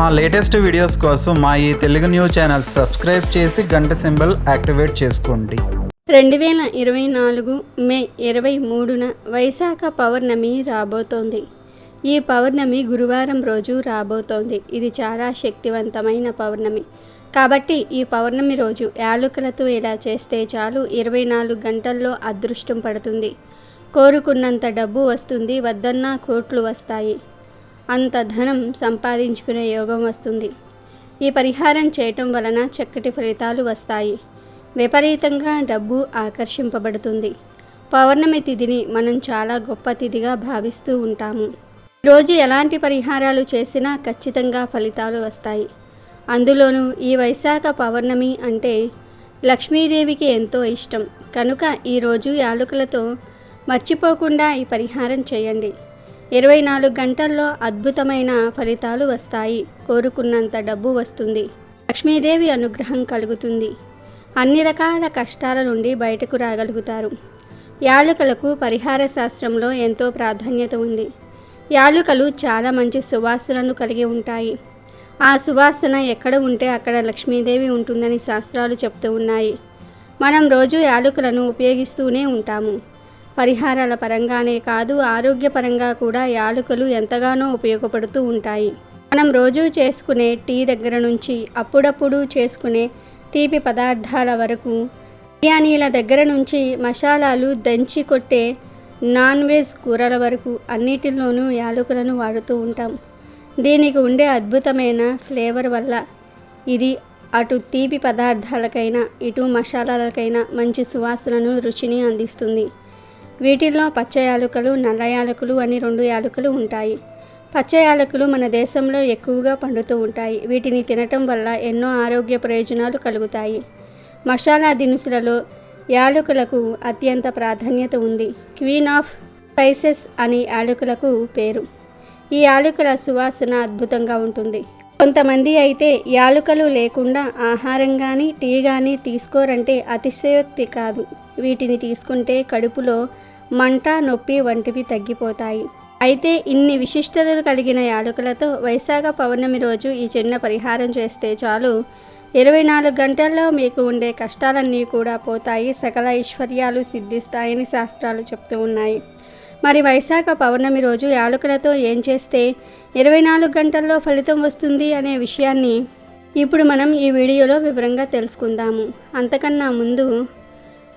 మా latest videos కోసం మా ఈ తెలుగు న్యూస్ ఛానల్ సబ్స్క్రైబ్ చేసి గంట సింబల్ యాక్టివేట్ చేసుకోండి. రెండు వేల ఇరవై నాలుగు మే ఇరవై మూడున వైశాఖ పౌర్ణమి రాబోతోంది. ఈ పౌర్ణమి గురువారం రోజు రాబోతోంది. ఇది చాలా శక్తివంతమైన పౌర్ణమి. కాబట్టి ఈ పౌర్ణమి రోజు యాలుకలతో ఇలా చేస్తే చాలు ఇరవై నాలుగు గంటల్లో అదృష్టం పడుతుంది. కోరుకున్నంత డబ్బు వస్తుంది. వద్దన్నా కోట్లు వస్తాయి. అంత ధనం సంపాదించుకునే యోగం వస్తుంది. ఈ పరిహారం చేయటం వలన చక్కటి ఫలితాలు వస్తాయి. విపరీతంగా డబ్బు ఆకర్షింపబడుతుంది. పౌర్ణమి తిథిని మనం చాలా గొప్ప తిథిగా భావిస్తూ ఉంటాము. రోజు ఎలాంటి పరిహారాలు చేసినా ఖచ్చితంగా ఫలితాలు వస్తాయి. అందులోనూ ఈ వైశాఖ పౌర్ణమి అంటే లక్ష్మీదేవికి ఎంతో ఇష్టం. కనుక ఈరోజు యాలుకలతో మర్చిపోకుండా ఈ పరిహారం చేయండి. ఇరవై నాలుగు గంటల్లో అద్భుతమైన ఫలితాలు వస్తాయి. కోరుకున్నంత డబ్బు వస్తుంది. లక్ష్మీదేవి అనుగ్రహం కలుగుతుంది. అన్ని రకాల కష్టాల నుండి బయటకు రాగలుగుతారు. యాలుకలకు పరిహార శాస్త్రంలో ఎంతో ప్రాధాన్యత ఉంది. యాలుకలు చాలా మంచి సువాసనను కలిగి ఉంటాయి. ఆ సువాసన ఎక్కడ ఉంటే అక్కడ లక్ష్మీదేవి ఉంటుందని శాస్త్రాలు చెప్తూ ఉన్నాయి. మనం రోజు యాలుకలను ఉపయోగిస్తూనే ఉంటాము. పరిహారాల పరంగానే కాదు ఆరోగ్యపరంగా కూడా యాలకులు ఎంతగానో ఉపయోగపడుతూ ఉంటాయి. మనం రోజూ చేసుకునే టీ దగ్గర నుంచి అప్పుడప్పుడు చేసుకునే తీపి పదార్థాల వరకు బిర్యానీల దగ్గర నుంచి మసాలాలు దంచి కొట్టే నాన్ వెజ్ కూరల వరకు అన్నిటిలోనూ యాలకులను వాడుతూ ఉంటాం. దీనికి ఉండే అద్భుతమైన ఫ్లేవర్ వల్ల ఇది అటు తీపి పదార్థాలకైనా ఇటు మసాలాలకైనా మంచి సువాసనను రుచిని అందిస్తుంది. వీటిల్లో పచ్చ యాలకులు నల్ల యాలకులు అని రెండు యాలకులు ఉంటాయి. పచ్చ యాలకులు మన దేశంలో ఎక్కువగా పండుతూ ఉంటాయి. వీటిని తినటం వల్ల ఎన్నో ఆరోగ్య ప్రయోజనాలు కలుగుతాయి. మసాలా దినుసులలో యాలకులకు అత్యంత ప్రాధాన్యత ఉంది. క్వీన్ ఆఫ్ స్పైసెస్ అని యాలకులకు పేరు. ఈ యాలకుల సువాసన అద్భుతంగా ఉంటుంది. కొంతమంది అయితే యాలుకలు లేకుండా ఆహారం కానీ టీ కానీ తీసుకోరంటే అతిశయోక్తి కాదు. వీటిని తీసుకుంటే కడుపులో మంట నొప్పి వంటివి తగ్గిపోతాయి. అయితే ఇన్ని విశిష్టతలు కలిగిన యాలకులతో వైశాఖ పౌర్ణమి రోజు ఈ చిన్న పరిహారం చేస్తే చాలు. ఇరవై నాలుగు గంటల్లో మీకు ఉండే కష్టాలన్నీ కూడా పోతాయి సకల ఐశ్వర్యాలు సిద్ధిస్తాయని శాస్త్రాలు చెప్తూ ఉన్నాయి. మరి వైశాఖ పౌర్ణమి రోజు యాలకులతో ఏం చేస్తే ఇరవై నాలుగు గంటల్లో ఫలితం వస్తుంది అనే విషయాన్ని ఇప్పుడు మనం ఈ వీడియోలో వివరంగా తెలుసుకుందాము. అంతకన్నా ముందు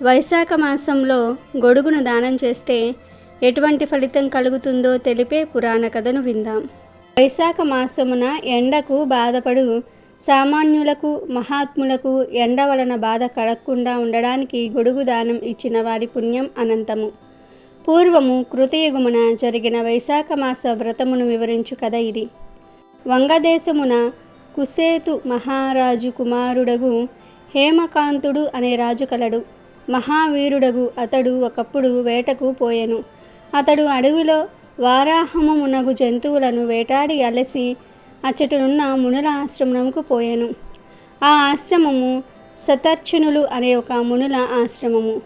వైశాఖ మాసంలో గొడుగును దానం చేస్తే ఎటువంటి ఫలితం కలుగుతుందో తెలిపే పురాణ కథను విందాం. వైశాఖ మాసమున ఎండకు బాధపడు సామాన్యులకు మహాత్ములకు ఎండ వలన బాధ కడక్కుండా ఉండడానికి గొడుగు దానం ఇచ్చిన వారి పుణ్యం అనంతము. పూర్వము కృతయుగమున జరిగిన వైశాఖ మాస వ్రతమును వివరించు కథ ఇది. వంగదేశమున కుసేతు మహారాజు కుమారుడగు హేమకాంతుడు అనే రాజు కలడు. మహావీరుడగు అతడు ఒకప్పుడు వేటకు పోయెను. అతడు అడవిలో వారాహమునగు జంతువులను వేటాడి అలసి అచ్చటనున్న మునుల ఆశ్రమముకు పోయాను. ఆ ఆశ్రమము సతర్చునులు అనే ఒక మునుల ఆశ్రమము.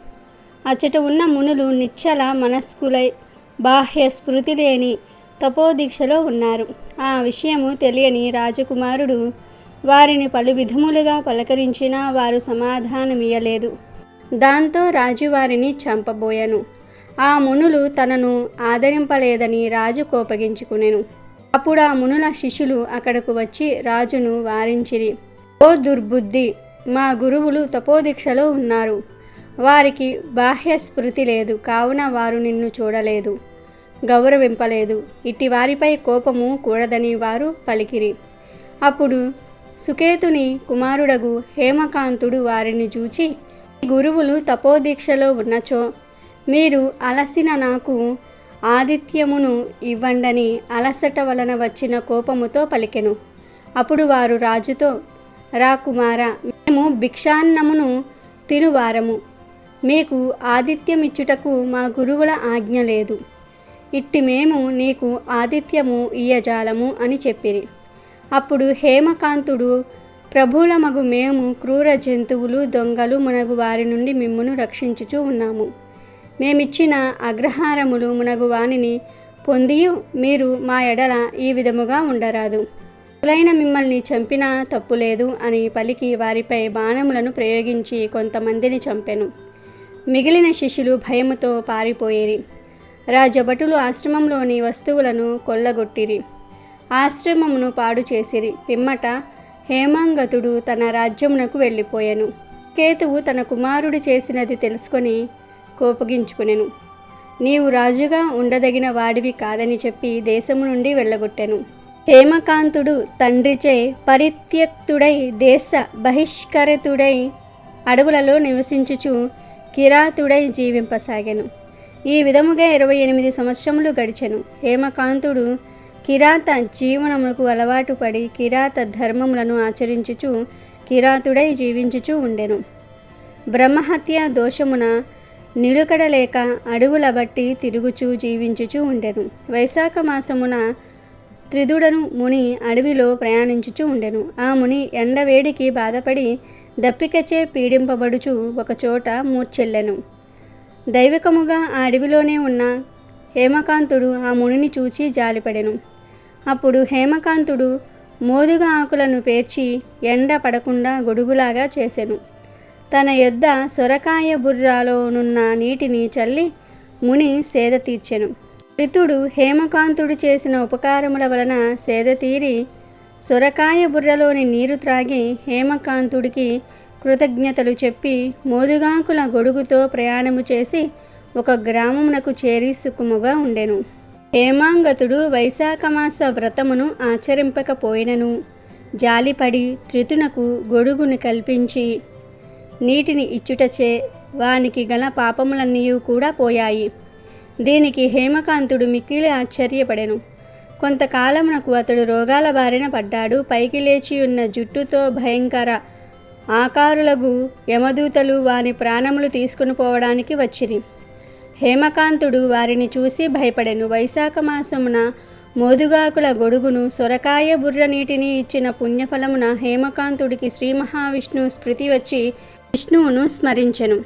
అచ్చట ఉన్న మునులు నిశ్చల మనస్కులై బాహ్య స్మృతి లేని తపోదీక్షలో ఉన్నారు. ఆ విషయము తెలియని రాజకుమారుడు వారిని పలు విధములుగా పలకరించినా వారు సమాధానమియ్యలేదు. దాంతో రాజు వారిని చంపబోయాను. ఆ మునులు తనను ఆదరింపలేదని రాజు కోపగించుకునెను. అప్పుడు ఆ మునుల శిష్యులు అక్కడకు వచ్చి రాజును వారించిరి. ఓ దుర్బుద్ధి! మా గురువులు తపోదీక్షలో ఉన్నారు. వారికి బాహ్య స్మృతి లేదు. కావున వారు నిన్ను చూడలేదు. గౌరవింపలేదు. ఇట్టి వారిపై కోపము కూడదని వారు పలికిరి. అప్పుడు సుకేతుని కుమారుడగు హేమకాంతుడు వారిని చూచి గురువులు తపోదీక్షలో ఉన్నచో మీరు అలసిన నాకు ఆదిత్యమును ఇవ్వండని అలసట వలన వచ్చిన కోపముతో పలికెను. అప్పుడు వారు రాజుతో రా కుమార మేము భిక్షాన్నమును తినువారము. మీకు ఆదిత్యమిచ్చుటకు మా గురువుల ఆజ్ఞ లేదు. ఇట్టి మేము నీకు ఆదిత్యము ఇయ్యజాలము అని చెప్పిరి. అప్పుడు హేమకాంతుడు ప్రభువులమగు మేము క్రూర జంతువులు దొంగలు మునగు వారి నుండి మిమ్మును రక్షించుచూ ఉన్నాము. మేమిచ్చిన అగ్రహారములు మునగు వానిని పొందియు మీరు మా ఎడల ఈ విధముగా ఉండరాదు. అసలైన మిమ్మల్ని చంపినా తప్పులేదు అని పలికి వారిపై బాణములను ప్రయోగించి కొంతమందిని చంపెను. మిగిలిన శిష్యులు భయముతో పారిపోయేరి. రాజభటులు ఆశ్రమంలోని వస్తువులను కొల్లగొట్టిరి. ఆశ్రమమును పాడు చేసిరి పిమ్మట హేమాంగతుడు తన రాజ్యమునకు వెళ్ళిపోయాను. కేతువు తన కుమారుడు చేసినది తెలుసుకొని కోపగించుకునెను. నీవు రాజుగా ఉండదగిన వాడివి కాదని చెప్పి దేశము నుండి వెళ్ళగొట్టెను. హేమకాంతుడు తండ్రిచే పరిత్యక్తుడై దేశ బహిష్కరితుడై అడవులలో నివసించుచు కిరాతుడై జీవింపసాగాను. ఈ విధముగా ఇరవై ఎనిమిది సంవత్సరములు గడిచెను. హేమకాంతుడు కిరాత జీవనములకు అలవాటు పడి కిరాత ధర్మములను ఆచరించుచు కిరాతుడై జీవించుచు ఉండెను. బ్రహ్మహత్య దోషమున నిలుకడలేక అడుగుల బట్టి తిరుగుచూ జీవించుచూ ఉండెను. వైశాఖ మాసమున త్రిదుడను ముని అడవిలో ప్రయాణించుచూ ఉండెను. ఆ ముని ఎండవేడికి బాధపడి దప్పికచే పీడింపబడుచు ఒకచోట మూర్చెల్లెను. దైవికముగా ఆ అడవిలోనే ఉన్న హేమకాంతుడు ఆ మునిని చూచి జాలిపడెను. అప్పుడు హేమకాంతుడు మోదుగా ఆకులను పేర్చి ఎండ పడకుండా గొడుగులాగా చేసెను. తన యొద్ద సొరకాయ బుర్రాలోనున్న నీటిని చల్లి ముని సేద తీర్చెను. ఋతుడు హేమకాంతుడు చేసిన ఉపకారముల వలన సేద తీరి సొరకాయ బుర్రలోని నీరు త్రాగి హేమకాంతుడికి కృతజ్ఞతలు చెప్పి మోదుగాకుల గొడుగుతో ప్రయాణము చేసి ఒక గ్రామమునకు చేరి సుఖముగా ఉండెను. హేమాంగతుడు వైశాఖమాస వ్రతమును ఆచరింపకపోయినను. జాలిపడి త్రితునకు గొడుగును కల్పించి నీటిని ఇచ్చుటచే వానికి గల పాపములన్నీ కూడా పోయాయి. దీనికి హేమకాంతుడు మిక్కిలి ఆశ్చర్యపడెను. కొంతకాలమునకు అతడు రోగాల బారిన పడ్డాడు. పైకి లేచి ఉన్న జుట్టుతో భయంకర ఆకారులకు యమదూతలు వాని ప్రాణములు తీసుకుని పోవడానికి వచ్చిరి. హేమకాంతుడు వారిని చూసి భయపడెను. వైశాఖ మాసమున మోదుగాకుల గొడుగును సొరకాయ బుర్ర నీటిని ఇచ్చిన పుణ్యఫలమున హేమకాంతుడికి శ్రీ మహావిష్ణు స్మృతి వచ్చి విష్ణువును స్మరించెను.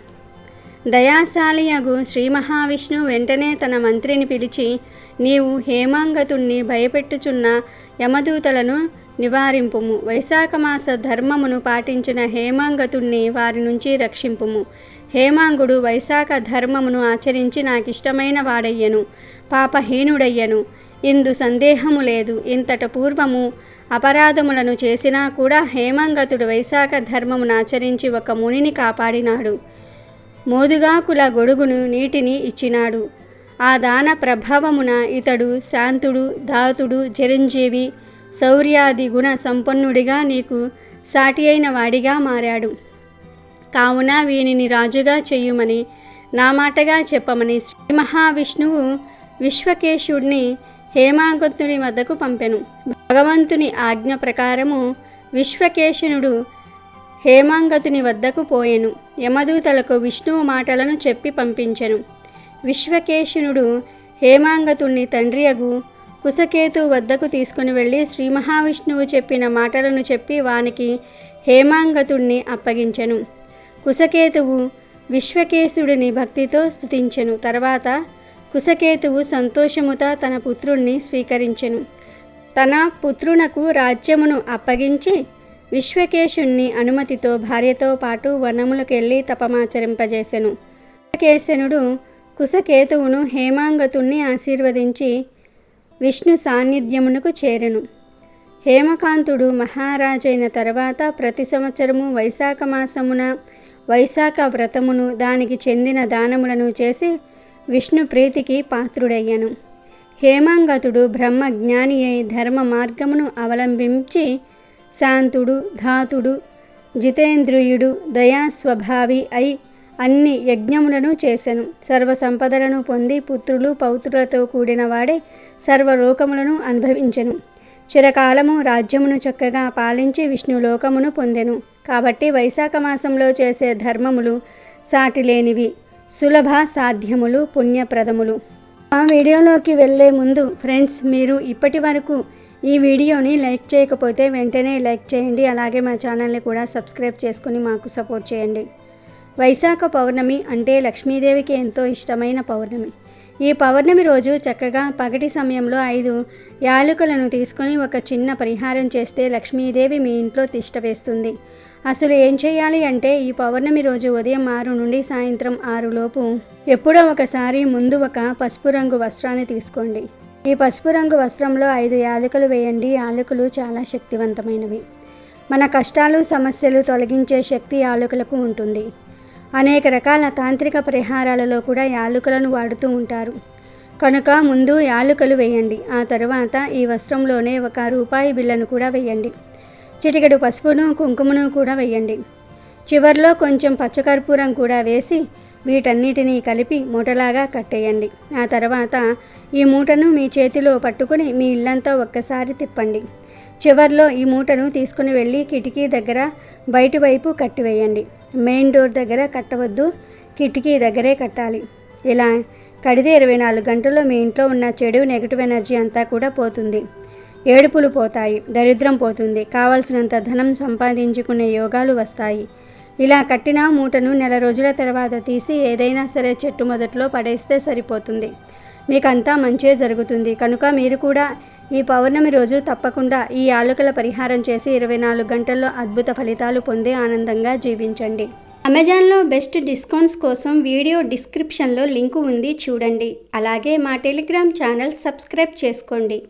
దయాశాలియగు శ్రీ మహావిష్ణు వెంటనే తన మంత్రిని పిలిచి నీవు హేమాంగతుణ్ణి భయపెట్టుచున్న యమదూతలను నివారింపుము. వైశాఖమాస ధర్మమును పాటించిన హేమాంగతుణ్ణి వారి నుంచి రక్షింపుము. హేమాంగుడు వైశాఖ ధర్మమును ఆచరించి నాకిష్టమైన వాడయ్యను పాపహీనుడయ్యను. ఇందు సందేహము లేదు. ఇంతట పూర్వము అపరాధములను చేసినా కూడా హేమాంగతుడు వైశాఖ ధర్మమును ఆచరించి ఒక మునిని కాపాడినాడు. మోదుగాకుల గొడుగును నీటిని ఇచ్చినాడు. ఆ దాన ప్రభావమున ఇతడు శాంతుడు ధాతుడు చిరంజీవి శౌర్యాది గుణ సంపన్నుడిగా నీకు సాటి అయిన వాడిగా మారాడు. కావున వీనిని రాజుగా చేయుమని నా మాటగా చెప్పమని శ్రీ మహావిష్ణువు విశ్వకేశుడిని హేమాంగతుని వద్దకు పంపెను. భగవంతుని ఆజ్ఞ ప్రకారము విశ్వకేశనుడు హేమాంగతుని వద్దకు పోయెను. యమదూతలకు విష్ణువు మాటలను చెప్పి పంపించెను. విశ్వకేశనుడు హేమాంగతుణ్ణి తండ్రియగు కుశకేతు వద్దకు తీసుకుని వెళ్ళి శ్రీ మహావిష్ణువు చెప్పిన మాటలను చెప్పి వానికి హేమాంగతుణ్ణి అప్పగించెను. కుశకేతువు విశ్వకేశుడిని భక్తితో స్తుతించెను. తర్వాత కుశకేతువు సంతోషముత తన పుత్రుణ్ణి స్వీకరించెను. తన పుత్రునకు రాజ్యమును అప్పగించి విశ్వకేశుణ్ణి అనుమతితో భార్యతో పాటు వనములకెళ్ళి తపమాచరింపజేసెను. కుశకేశనుడు కుశకేతువును హేమాంగతుణ్ణి ఆశీర్వదించి విష్ణు సాన్నిధ్యమునకు చేరెను. హేమకాంతుడు మహారాజైన తర్వాత ప్రతి సంవత్సరము వైశాఖ మాసమున వైశాఖ వ్రతమును దానికి చెందిన దానములను చేసి విష్ణు ప్రీతికి పాత్రుడయ్యను. హేమాంగతుడు బ్రహ్మ జ్ఞాని అయి ధర్మ మార్గమును అవలంబించి శాంతుడు ధాతుడు జితేంద్రియుడు దయా స్వభావి అయి అన్ని యజ్ఞములను చేసెను. సర్వ సంపదలను పొంది పుత్రులు పౌత్రులతో కూడిన వాడే సర్వలోకములను అనుభవించెను. చిరకాలము రాజ్యమును చక్కగా పాలించి విష్ణులోకమును పొందెను. కాబట్టి వైశాఖ మాసంలో చేసే ధర్మములు సాటిలేనివి. సులభ సాధ్యములు పుణ్యప్రదములు. ఆ వీడియోలోకి వెళ్ళే ముందు ఫ్రెండ్స్ మీరు ఇప్పటి వరకు ఈ వీడియోని లైక్ చేయకపోతే వెంటనే లైక్ చేయండి. అలాగే మా ఛానల్ని కూడా సబ్స్క్రైబ్ చేసుకుని మాకు సపోర్ట్ చేయండి. వైశాఖ పౌర్ణమి అంటే లక్ష్మీదేవికి ఎంతో ఇష్టమైన పౌర్ణమి. ఈ పౌర్ణమి రోజు చక్కగా పగటి సమయంలో ఐదు యాలకులను తీసుకొని ఒక చిన్న పరిహారం చేస్తే లక్ష్మీదేవి మీ ఇంట్లో తిష్ట వేస్తుంది. అసలు ఏం చేయాలి అంటే ఈ పౌర్ణమి రోజు ఉదయం ఆరు నుండి సాయంత్రం ఆరులోపు ఎప్పుడో ఒకసారి ముందు ఒక పసుపు రంగు వస్త్రాన్ని తీసుకోండి. ఈ పసుపు రంగు వస్త్రంలో ఐదు యాలకులు వేయండి. యాలకులు చాలా శక్తివంతమైనవి. మన కష్టాలు సమస్యలు తొలగించే శక్తి యాలకులకు ఉంటుంది. అనేక రకాల తాంత్రిక పరిహారాలలో కూడా యాలుకలను వాడుతూ ఉంటారు. కనుక ముందు యాలకులు వేయండి. ఆ తరువాత ఈ వస్త్రంలోనే ఒక రూపాయి బిళ్ళను కూడా వేయండి. చిటికెడు పసుపును కుంకుమను కూడా వేయండి. చివర్లో కొంచెం పచ్చకర్పూరం కూడా వేసి వీటన్నిటినీ కలిపి మూటలాగా కట్టేయండి. ఆ తర్వాత ఈ మూటను మీ చేతిలో పట్టుకుని మీ ఇల్లంతా ఒక్కసారి తిప్పండి. చివర్లో ఈ మూటను తీసుకుని వెళ్ళి కిటికీ దగ్గర బయటి వైపు కట్టివేయండి. మెయిన్ డోర్ దగ్గర కట్టవద్దు కిటికీ దగ్గరే కట్టాలి. ఇలా కడితే ఇరవై నాలుగు గంటల్లో మీ ఇంట్లో ఉన్న చెడు నెగిటివ్ ఎనర్జీ అంతా కూడా పోతుంది. ఏడుపులు పోతాయి దరిద్రం పోతుంది. కావలసినంత ధనం సంపాదించుకునే యోగాలు వస్తాయి. ఇలా కట్టిన మూటను నెల రోజుల తర్వాత తీసి ఏదైనా సరే చెట్టు మొదట్లో పడేస్తే సరిపోతుంది. మీకంతా మంచే జరుగుతుంది. కనుక మీరు కూడా ఈ పౌర్ణమి రోజు తప్పకుండా ఈ ఆలుకల పరిహారం చేసి ఇరవై నాలుగు గంటల్లో అద్భుత ఫలితాలు పొంది ఆనందంగా జీవించండి. అమెజాన్లో బెస్ట్ డిస్కౌంట్స్ కోసం వీడియో డిస్క్రిప్షన్లో లింకు ఉంది. చూడండి. అలాగే మా టెలిగ్రామ్ ఛానల్ సబ్స్క్రైబ్ చేసుకోండి.